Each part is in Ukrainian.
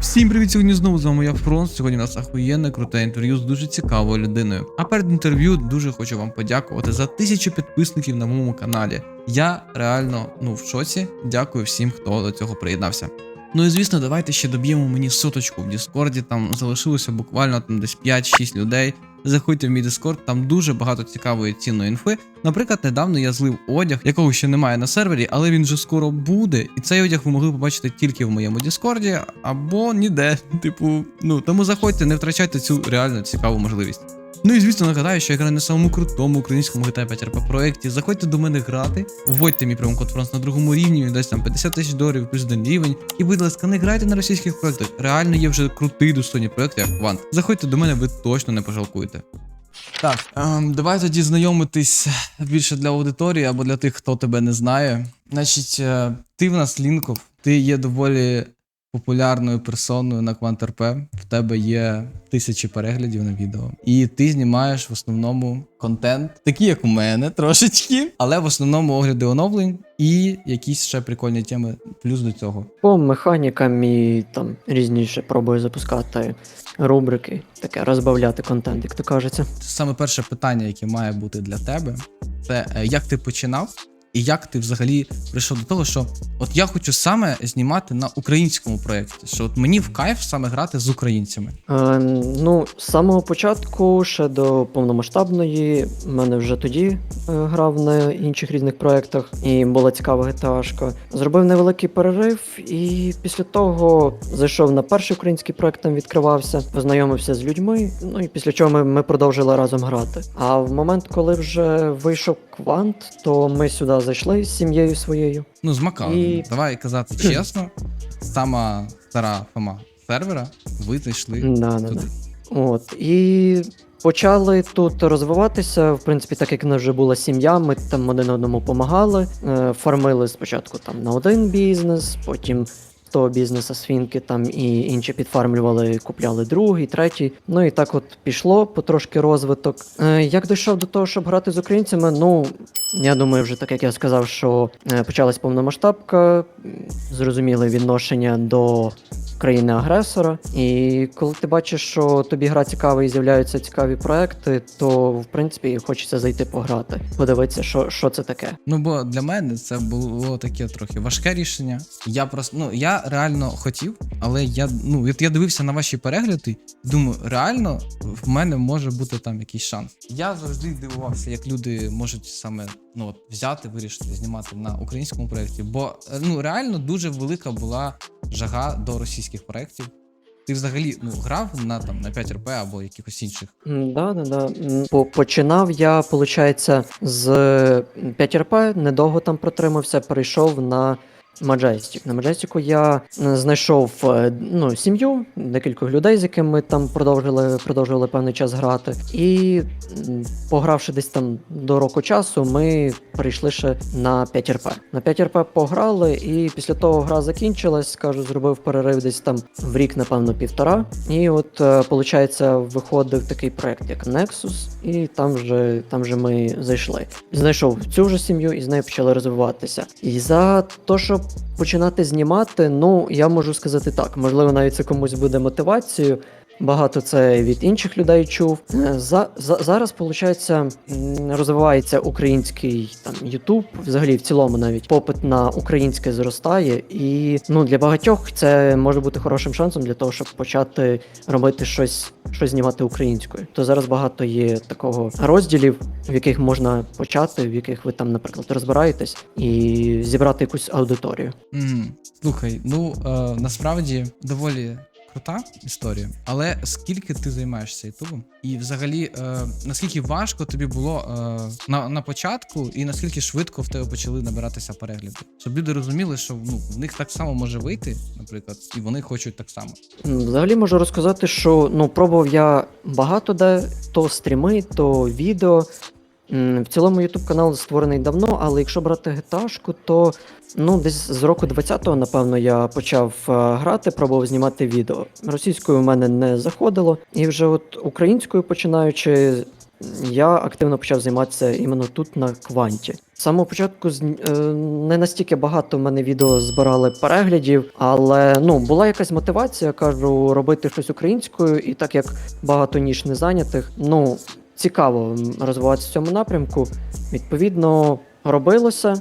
Всім привіт! Сьогодні знову з вами я Фронт. Сьогодні у нас ахуєнне круте інтерв'ю з дуже цікавою людиною. А перед інтерв'ю дуже хочу вам подякувати за тисячу підписників на моєму каналі. Я реально ну в шоці. Дякую всім, хто до цього приєднався. Ну і звісно, давайте ще доб'ємо мені соточку в Діскорді. Там залишилося буквально там десь 5-6 людей. Заходьте в мій Дискорд, там дуже багато цікавої цінної інфи. Наприклад, недавно я злив одяг, якого ще немає на сервері, але він вже скоро буде. І цей одяг ви могли побачити тільки в моєму Діскорді або ніде. Типу, ну тому заходьте, не втрачайте цю реально цікаву можливість. Ну і звісно нагадаю, що я граю на самому крутому українському GTA 5 RP проєкті. Заходьте до мене грати, вводьте мій промокод Франс на другому рівні, він дасть там 50 тисяч доларів плюс один рівень. І, будь ласка, не грайте на російських проєктах. Реально є вже крутий достойні проєкти, як Квант. Заходьте до мене, ви точно не пожалкуєте. Так, ем, давай тоді знайомитись більше для аудиторії або для тих, хто тебе не знає. Значить, е, ти в нас лінков, ти є доволі популярною персоною на QuantRP, в тебе є тисячі переглядів на відео, і ти знімаєш в основному контент, такий як у мене, трошечки, але в основному огляди оновлень і якісь ще прикольні теми плюс до цього. По механікам і там різніше пробую запускати рубрики, таке розбавляти контент, як то кажеться. Саме перше питання, яке має бути для тебе, це е, як ти починав, і як ти взагалі прийшов до того, що от я хочу саме знімати на українському проєкті, що от мені в кайф саме грати з українцями. Е, ну, з самого початку, ще до повномасштабної, в мене вже тоді е, грав на інших різних проєктах, і була цікава геташка. Зробив невеликий перерив, і після того зайшов на перший український проєкт, там відкривався, познайомився з людьми. Ну і після чого ми, ми продовжили разом грати. А в момент, коли вже вийшов квант, то ми сюди зайшли з сім'єю своєю. Ну, з Макалом. І- Давай казати чесно, сама стара фома сервера, ви зайшли Да, да, туди. да. От. І почали тут розвиватися. В принципі, так як в нас вже була сім'я, ми там один одному допомагали. Е, Фармили спочатку там на один бізнес, потім того бізнеса свінки там і інші підфармлювали, купляли другий, третій. Ну і так от пішло потрошки розвиток. Е, Як дійшов до того, щоб грати з українцями, ну. Я думаю, вже так як я сказав, що е, почалась повномасштабка, зрозуміле відношення до країни-агресора. І коли ти бачиш, що тобі гра цікава і з'являються цікаві проекти, то в принципі хочеться зайти пограти, подивитися, що, що це таке. Ну, бо для мене це було таке трохи важке рішення. Я просто ну я реально хотів, але я ну я дивився на ваші перегляди. Думаю, реально в мене може бути там якийсь шанс. Я завжди дивувався, як люди можуть саме ну от взяти, вирішити знімати на українському проєкті. Бо е, ну реально дуже велика була жага до російських проєктів. Ти взагалі ну грав на там на 5 РП або якихось інших. Да, да, да. По- Починав я, виходить, з 5 РП, недовго там протримався, перейшов на Majestic. На Majestic я е, знайшов е, ну, сім'ю, декількох людей, з якими ми там продовжили, продовжували певний час грати. І погравши десь там до року часу, ми перейшли ще на 5RP. На 5RP пограли, і після того гра закінчилась, скажу, зробив перерив десь там в рік, напевно, півтора. І от, е, виходить, виходив такий проект, як Nexus, і там вже, там вже ми зайшли. Знайшов цю вже сім'ю і з нею почали розвиватися. І за те, щоб починати знімати, ну я можу сказати так, можливо, навіть це комусь буде мотивацією. Багато це від інших людей чув. Е, За, за зараз, виходить, розвивається український там Ютуб, взагалі в цілому навіть попит на українське зростає, і ну для багатьох це може бути хорошим шансом для того, щоб почати робити щось, щось знімати українською. То зараз багато є такого розділів, в яких можна почати, в яких ви там, наприклад, розбираєтесь, і зібрати якусь аудиторію. Mm. Слухай, ну е, насправді доволі крута історія. Але скільки ти займаєшся Ютубом? І взагалі, е, наскільки важко тобі було е, на, на початку, і наскільки швидко в тебе почали набиратися перегляди? Щоб люди розуміли, що ну, в них так само може вийти, наприклад, і вони хочуть так само. Взагалі можу розказати, що ну пробував я багато де то стріми, то відео. В цілому YouTube канал створений давно, але якщо брати гиташку, то ну десь з року 20-го, напевно, я почав е, грати, пробував знімати відео. Російською в мене не заходило, і вже от українською починаючи, я активно почав займатися іменно тут на кванті. З самого початку е, не настільки багато в мене відео збирали переглядів, але ну була якась мотивація, кажу, робити щось українською, і так як багато ніж не зайнятих, ну цікаво розвиватися в цьому напрямку. Відповідно, робилося,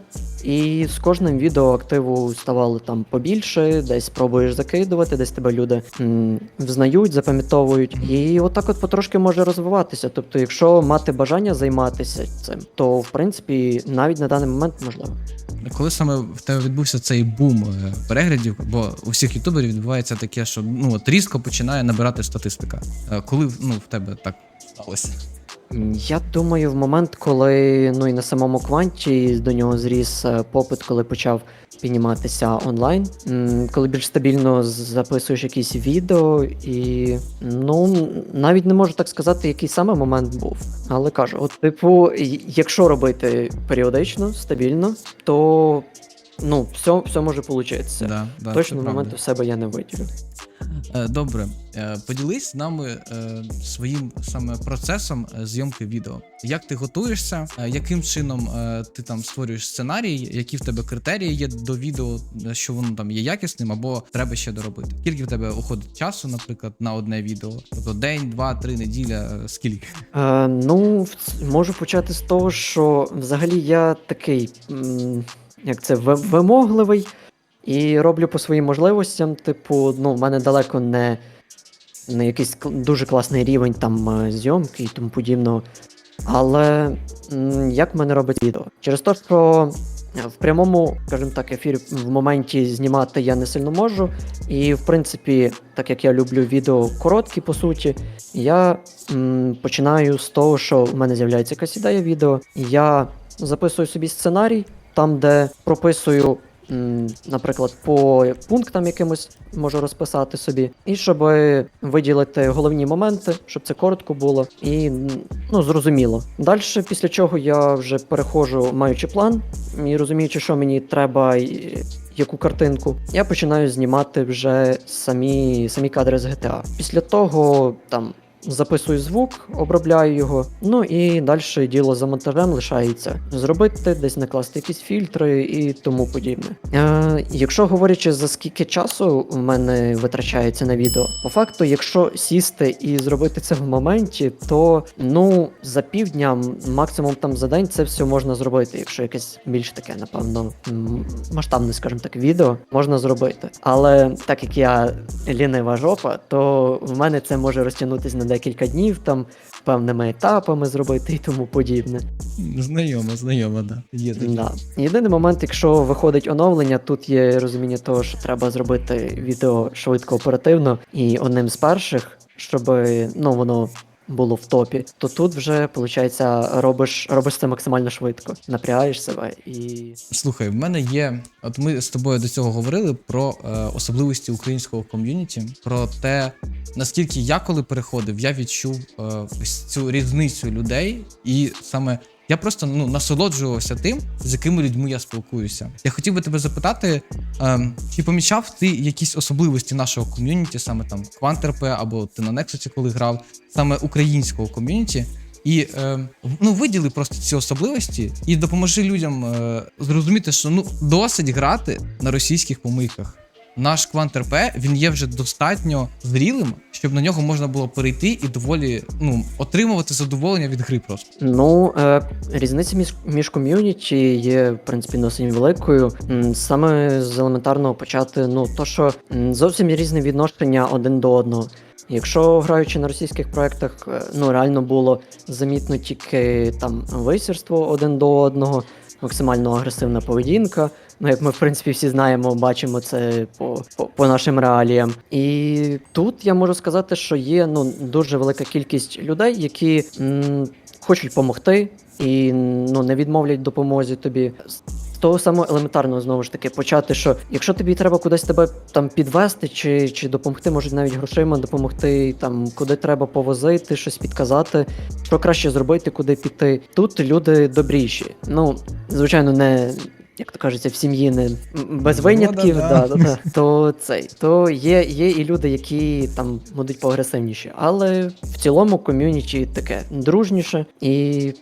і з кожним відео активу ставало там побільше, десь пробуєш закидувати, десь тебе люди м, взнають, запам'ятовують. І отак от потрошки може розвиватися. Тобто, якщо мати бажання займатися цим, то в принципі навіть на даний момент можливо. Коли саме в тебе відбувся цей бум е, переглядів, бо у всіх ютуберів відбувається таке, що ну от різко починає набирати статистика. Е, Коли ну в тебе так сталося? Я думаю, в момент, коли ну і на самому кванті до нього зріс е, попит, коли почав підніматися онлайн, коли більш стабільно записуєш якісь відео, і ну навіть не можу так сказати, який саме момент був. Але кажу, от, типу, якщо робити періодично, стабільно, то ну все, все може получитися. Да, да, Точно це в момент в себе я не виділю. Е, Добре, Е, поділись з нами е, своїм саме процесом зйомки відео. Як ти готуєшся, яким чином ти там створюєш сценарій, які в тебе критерії є до відео, що воно там є якісним, або треба ще доробити? Скільки в тебе уходить часу, наприклад, на одне відео? Тобто день, два, три неділя, скільки? Е, ну, можу почати з того, що взагалі я такий, як це, ви- вимогливий і роблю по своїм можливостям. Типу, ну, в мене далеко не, не якийсь дуже класний рівень там е, зйомки і тому подібного. Але як в мене робить відео? Через те, що в прямому, скажімо так, ефірі в моменті знімати я не сильно можу. І в принципі, так як я люблю відео короткі, по суті, я м, починаю з того, що в мене з'являється якась ідея відео. Я записую собі сценарій, там, де прописую, наприклад, по пунктам якимось можу розписати собі, і щоб виділити головні моменти, щоб це коротко було і ну, зрозуміло. Далі, після чого я вже переходжу, маючи план і розуміючи, що мені треба. Яку картинку, я починаю знімати вже самі, самі кадри з GTA. Після того там записую звук, обробляю його. Ну і далі діло за монтажем лишається зробити, десь накласти якісь фільтри і тому подібне. Е, якщо говорячи за скільки часу в мене витрачається на відео, по факту, якщо сісти і зробити це в моменті, то ну за півдня, максимум там за день це все можна зробити, якщо якесь більш таке, напевно, масштабне, скажімо так, відео можна зробити. Але так як я лінива жопа, то в мене це може розтягнутися на декілька днів, там певними етапами зробити і тому подібне. Знайомо, знайомо, да. Є такі. Да. Єдиний момент, якщо виходить оновлення, тут є розуміння того, що треба зробити відео швидко оперативно і одним з перших, щоб ну воно. Було в топі, то тут вже виходить, робиш, робиш це максимально швидко, напрягаєш себе і Слухай, в мене є. От ми з тобою до цього говорили про е, особливості українського ком'юніті, про те, наскільки я коли переходив, я відчув е, цю різницю людей, і саме я просто ну насолоджувався тим, з якими людьми я спілкуюся. Я хотів би тебе запитати, е, чи помічав ти якісь особливості нашого ком'юніті, саме там Квантерпе або ти на Нексусі, коли грав, саме українського ком'юніті, і е, ну, виділи просто ці особливості і допоможи людям е, зрозуміти, що ну досить грати на російських помийках. Наш квант РП він є вже достатньо зрілим, щоб на нього можна було перейти і доволі ну отримувати задоволення від гри просто. Ну, е, різниця між, між ком'юніті є, в принципі, досить великою. Саме з елементарного почати, ну, то, що зовсім різне відношення один до одного. Якщо граючи на російських проектах, е, ну реально було замітно тільки там висірство один до одного, максимально агресивна поведінка. Ну, як ми, в принципі, всі знаємо, бачимо це по, по, по нашим реаліям. І тут я можу сказати, що є ну, дуже велика кількість людей, які м, хочуть допомогти і ну, не відмовлять допомозі тобі. З того самого елементарного знову ж таки почати, що якщо тобі треба кудись тебе там підвести, чи, чи допомогти, можуть навіть грошима допомогти, там куди треба повозити, щось підказати, що краще зробити, куди піти. Тут люди добріші. Ну, звичайно, не як то кажеться, в сім'ї не без Ну, винятків, да-да. да, да, да, то цей, то є, є і люди, які там будуть поагресивніші. Але в цілому ком'юніті таке дружніше і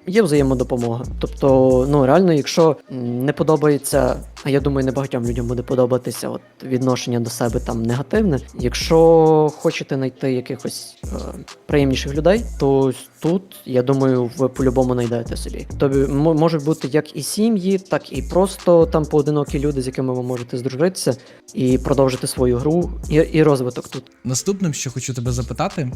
є взаємодопомога. Тобто, ну реально, якщо не подобається, а я думаю, не багатьом людям буде подобатися от відношення до себе там негативне. Якщо хочете знайти якихось е, приємніших людей, то тут я думаю, ви по-любому знайдете собі. Тобі можуть бути як і сім'ї, так і просто там поодинокі люди, з якими ви можете здружитися і продовжити свою гру, і, і розвиток тут. Наступним, що хочу тебе запитати,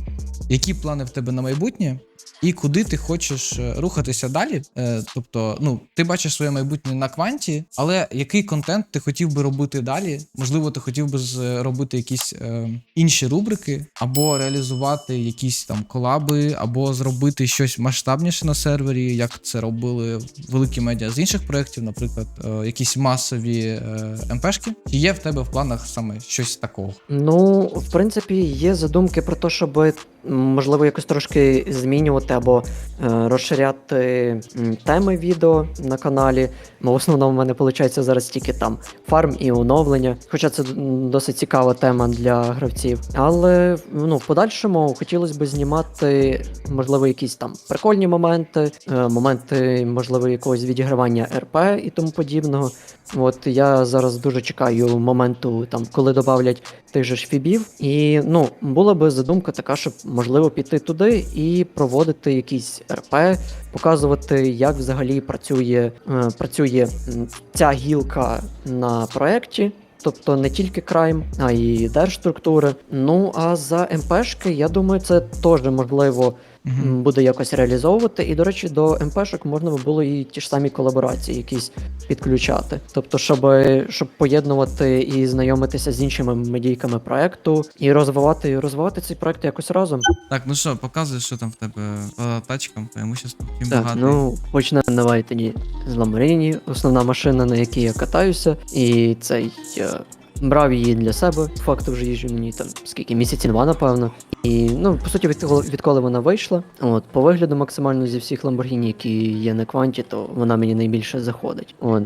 які плани в тебе на майбутнє, і куди ти хочеш е, рухатися далі? Е, тобто, ну, ти бачиш своє майбутнє на кванті, але який контент ти хотів би робити далі? Можливо, ти хотів би з- робити якісь е, інші рубрики, або реалізувати якісь там колаби, або зробити щось масштабніше на сервері, як це робили великі медіа з інших проєктів, наприклад, е, якісь масові е, МПшки. Чи є в тебе в планах саме щось такого? Ну, в принципі, є задумки про те, щоб можливо якось трошки змінювати або е, розширяти теми відео на каналі. Бо в основному в мене виходить зараз тільки там фарм і оновлення. Хоча це досить цікава тема для гравців. Але ну, в подальшому хотілося б знімати, можливо, якісь там прикольні моменти, е, моменти, можливо, якогось відігравання РП і тому подібного. От я зараз дуже чекаю моменту, там, коли додавлять тих же ж фібів. І ну, була би задумка така, щоб можливо піти туди і проводити якісь РП, показувати, як взагалі працює, е, працює ця гілка на проєкті. Тобто не тільки крайм, а й держструктури. Ну а за МПшки, я думаю, це теж можливо М, буде якось реалізовувати. І, до речі, до МПшок можна би було і ті ж самі колаборації якісь підключати. Тобто, щоб, щоб поєднувати і знайомитися з іншими медійками проекту, і розвивати, і розвивати цей проект якось разом. Так, ну що, показуй, що там в тебе по тачкам, по имуществу, чим Так, багатий. ну почнемо давай тоді з Ламборіні, основна машина, на якій я катаюся, і цей. Брав її для себе, факту вже їжджу мені там скільки місяці два, напевно. І ну, по суті, відколи, відколи вона вийшла, от по вигляду максимально зі всіх Lamborghini, які є на кванті, то вона мені найбільше заходить. От.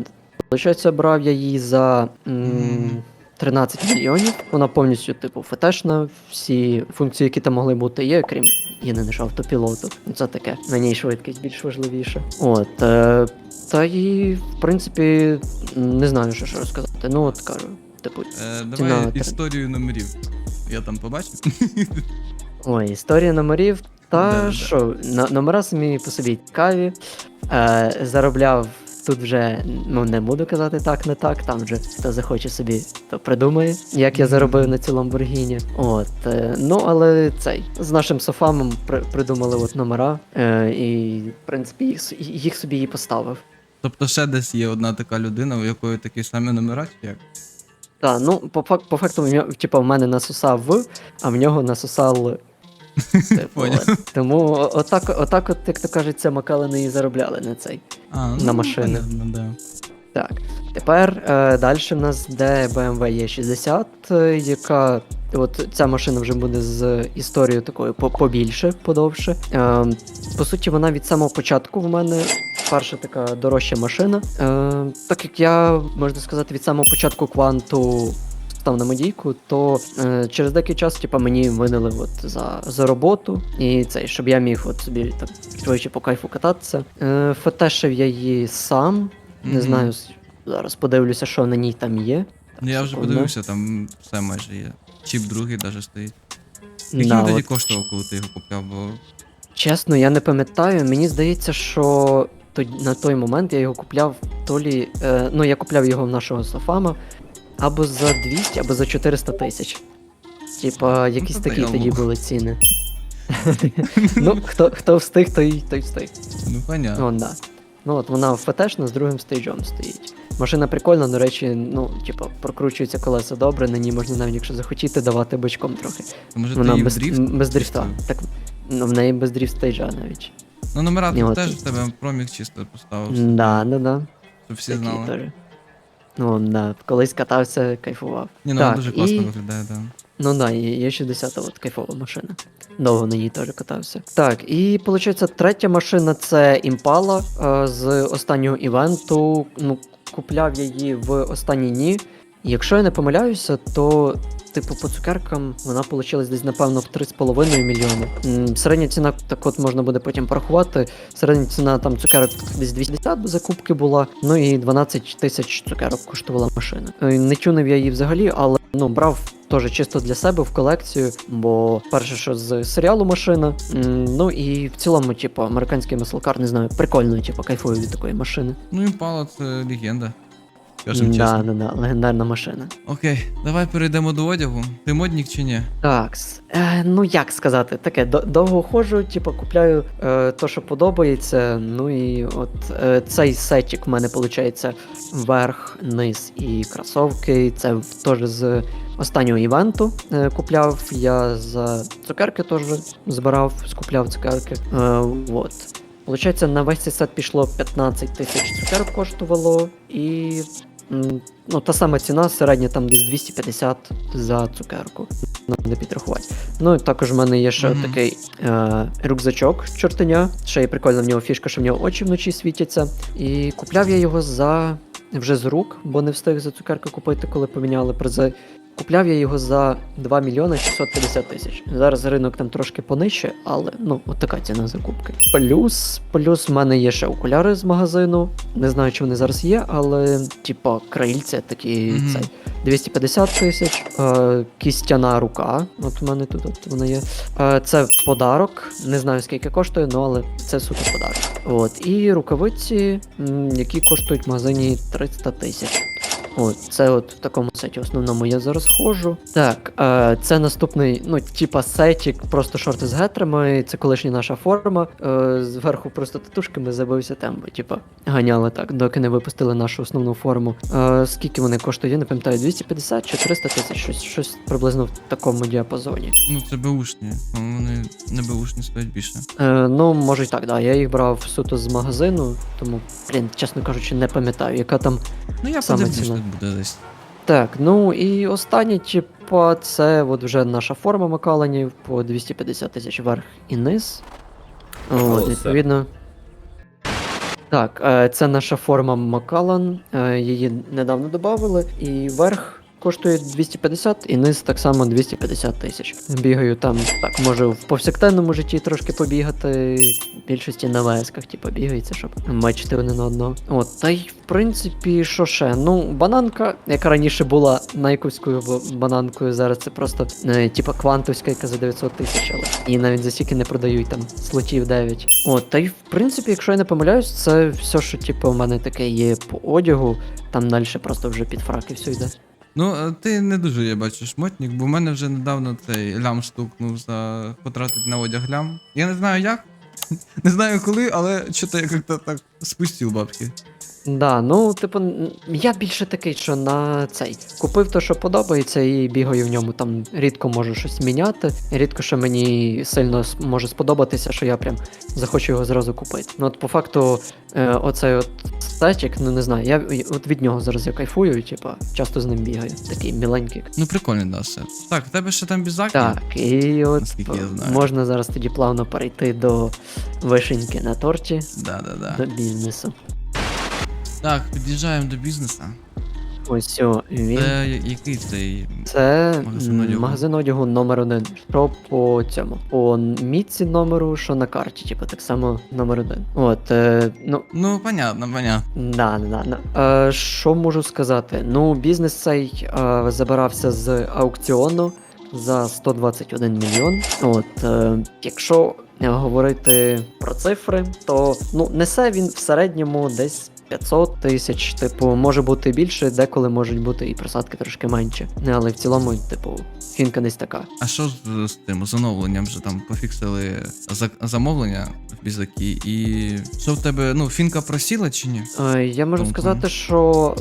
Получається, брав я її за м, 13 мільйонів. Вона повністю, типу, фетешна. Всі функції, які там могли бути, є, крім єдине ж автопілоту. Це таке. На ній швидкість більш важливіша. От. Е, та і, в принципі, не знаю, що розказати. Ну, от кажу. Типу, Е, давай історію номерів. Я там побачив. Ой, історія номерів. Та Да-да-да. що, номера самі по собі цікаві. Е, заробляв тут вже, ну не буду казати так, не так. Там вже хто захоче собі, то придумає, як я заробив на цю Lamborghini. От, е, ну але цей з нашим софамом при, придумали от номера, е, і в принципі їх, с- їх собі і поставив. Тобто ще десь є одна така людина, у якої такі самі номера, чи як? Так, ну по, фак- по факту, в нього- типа, в мене насосав в, а в нього насосав. л. Типу, Поняв. Тому о- отак, отак, от, як то кажеться, Макалини і заробляли на цей. А, На машини. понятно, да. Так. Тепер е, далі в нас йде BMW E60, е, яка. От ця машина вже буде з історією такою побільше, подовше. Е, по суті, вона від самого початку в мене перша така дорожча машина. Е, так як я, можна сказати, від самого початку кванту став на медійку, то е, через деякий час типа, мені винили от за, за роботу і цей, щоб я міг от собі так швидше по кайфу кататися. Е, фетешив я її сам. Не знаю, зараз подивлюся, що на ній там є. Ну я вже секунду. подивився, там все майже є. Чіп другий навіть стоїть. Скільки Да, він тоді от, коштував, коли ти його купляв, бо. чесно, я не пам'ятаю. Мені здається, що тод- на той момент я його купляв то лі. Е, ну, я купляв його в нашого Софама або за 200, або за 400 тисяч. Типа, якісь Ну, такі тоді лох. були ціни. ну, хто, хто встиг, той, той встиг. Ну, понятно. Ну, да. Ну от вона ФТшна з другим стейджом стоїть. Машина прикольна, до речі, ну, типа, прокручуються колеса добре, на ній можна навіть, якщо захотіти, давати бочком трохи. Може Вона без, дріфт? без дріфта. Так, ну, в неї без дріфт стейджа навіть. Ну номера тут теж в тебе проміг чисто поставив, Да, да, да. щоб всі Такі знали. теж. Ну, да, колись катався, кайфував. Ні, ну вона Так, дуже класно і- виглядає, да. Ну да, є, є 60 от кайфова машина. Довго на ній теж катався. Так, і виходить, третя машина це Impala е, з останнього івенту. Ну, купляв я її в останні дні. Якщо я не помиляюся, то типу по цукеркам вона получилась десь, напевно, в 3,5 мільйони. Середня ціна, так от можна буде потім порахувати. Середня ціна там цукерок десь 250 до закупки була. Ну і 12 тисяч цукерок коштувала машина. Е, Не тюнив я її взагалі, але ну брав. Теж чисто для себе в колекцію, бо перше, що з серіалу машина. Ну і в цілому, типу, американський маслкар, не знаю, прикольно, типу, кайфую від такої машини. Ну, імпала це легенда. Скажем Да, чесно. да, да, легендарна машина. Окей, давай перейдемо до одягу. Ти модник чи ні? Так, е, ну як сказати, таке довго ходжу, типу, купляю е, то, що подобається. Ну і от е, цей сетик в мене виходить верх, низ і кросовки. Це теж з останнього івенту е, купляв. Я за цукерки теж збирав, скупляв цукерки. Е, от. Получається, на весь цей сет пішло 15 тисяч цукерок коштувало, і ну, та сама ціна, середня там десь 250 за цукерку. Ну, не підрахувати. Ну, і також в мене є ще Мгм. такий е, рюкзачок чортеня. Ще є прикольна в нього фішка, що в нього очі вночі світяться. І купляв я його за вже з рук, бо не встиг за цукерку купити, коли поміняли призи. Купляв я його за 2 мільйони 650 тисяч. Зараз ринок там трошки понижче, але ну, от така ціна закупки. Плюс, плюс в мене є ще окуляри з магазину. Не знаю, чи вони зараз є, але типа крильця такі Мгм. цей. 250 тисяч, е, кістяна рука. От у мене тут от вона є. Е, це подарок. Не знаю скільки коштує, ну але це суто подарок. От, і рукавиці, які коштують в магазині 300 тисяч. От, це от в такому сеті основному я зараз ходжу. Так, е, це наступний, ну, типа сетік, просто шорти з гетрами. Це колишня наша форма. Е, зверху просто татушками забився тембо. Типа, ганяли так, доки не випустили нашу основну форму. Е, скільки вони коштують, я не пам'ятаю, 250 чи 300 тисяч, щось, щось приблизно в такому діапазоні. Ну, це беушні. Ну, Вони не беушні стоять більше. Е, ну, може й так, да. Я їх брав суто з магазину, тому, блін, чесно кажучи, не пам'ятаю, яка там Ну, я Саме подивлюсь, ціна. Буде десь. Так, ну і останнє, типа, це от вже наша форма Макаланів по 250 тисяч вверх і низ. От, відповідно. Так, е, це наша форма Макалан. е, Її недавно додавали, І верх коштує 250, і низ так само 250 тисяч. Бігаю там, так, може в повсякденному житті трошки побігати. В більшості на весках, типу, бігається, щоб мечити один на одного. От, та й в принципі, що ще? Ну, бананка, яка раніше була найківською б- бананкою, зараз це просто е, типа квантовська, яка за 900 тисяч, але її навіть за стільки не продають там слотів 9. От, та й в принципі, якщо я не помиляюсь, це все, що типу, у мене таке є по одягу, там далі просто вже під фраки все йде. Ну, е, ти не дуже я бачу шмотник, бо в мене вже недавно цей лям стукнув за потратити на одяг лям. Я не знаю як. Не знаю коли, але що-то я як-то так спустив бабки. Да, ну, типу, я більше такий, що на цей купив те, що подобається, і бігаю в ньому. Там рідко можу щось міняти. Рідко що мені сильно може сподобатися, що я прям захочу його зразу купити. Ну, от по факту, е, оцей от статік, ну не знаю, я от від нього зараз я кайфую, типа, часто з ним бігаю. Такий міленький. Ну, прикольний, да, сет. Так, в тебе ще там бізак? Так, і от я знаю. можна зараз тоді плавно перейти до вишеньки на торті, Да, да, да. до бізнесу. Так, під'їжджаємо до бізнесу. Ось о, він. Це який цей. Це Магазин одягу. магазин одягу номер один. Що по цьому? По мітці номеру, що на карті, типу, так само номер один. От, е, ну, Ну, понятно, понятно. да, да, да. Е, що можу сказати? Ну, бізнес цей е, забирався з аукціону за 121 мільйон. От, е, якщо говорити про цифри, то ну, несе він в середньому десь. 500 тисяч, типу, може бути більше, деколи можуть бути і просадки трошки менше. Але в цілому, типу, фінка десь така. А що з, з тим з оновленням вже там пофіксили за, замовлення в бізакі, і що в тебе, ну, фінка просіла чи ні? Е, Я можу Тому сказати, що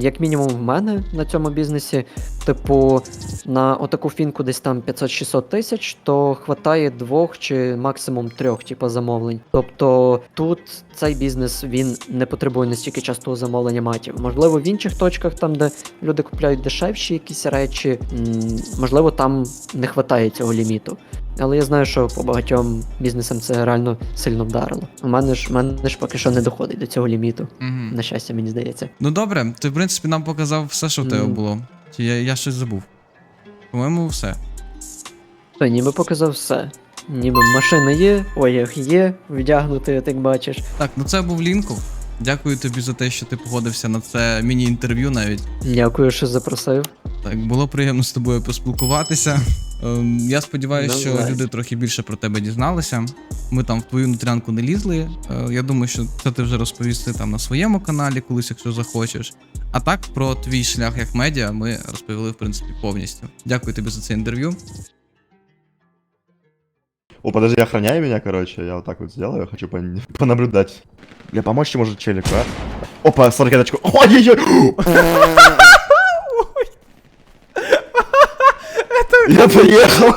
як мінімум в мене на цьому бізнесі, типу, на отаку фінку десь там 500-600 тисяч, то хватає двох чи максимум трьох, типу, замовлень. Тобто тут цей бізнес він не потребує настільки частого замовлення матів. Можливо, в інших точках, там, де люди купляють дешевші якісь речі, можливо, там не хватає цього ліміту. Але я знаю, що по багатьом бізнесам це реально сильно вдарило. У мене ж, мене ж поки що не доходить до цього ліміту. Угу. На щастя, мені здається. Ну добре, ти в принципі нам показав все, що в тебе було. Чи я, я щось забув? По-моєму, все. То ніби показав все. Ніби машина є, одяг є, вдягнутий, як бачиш. Так, ну це був Лінков. Дякую тобі за те, що ти погодився на це міні-інтерв'ю навіть. Дякую, що запросив. Так, було приємно з тобою поспілкуватися. Ем, я сподіваюся, що Давай. люди трохи більше про тебе дізналися. Ми там в твою нутрянку не лізли. Е, я думаю, що це ти вже розповісти там на своєму каналі, колись, якщо захочеш. А так, про твій шлях як медіа ми розповіли, в принципі, повністю. Дякую тобі за це інтерв'ю. О, подожди, охраняй меня, короче. Я вот так вот сделаю, я хочу пон- понаблюдать. Бля, помочь может челику, а? Опа, 40 очко. Ой-ой-ой! Я поехал!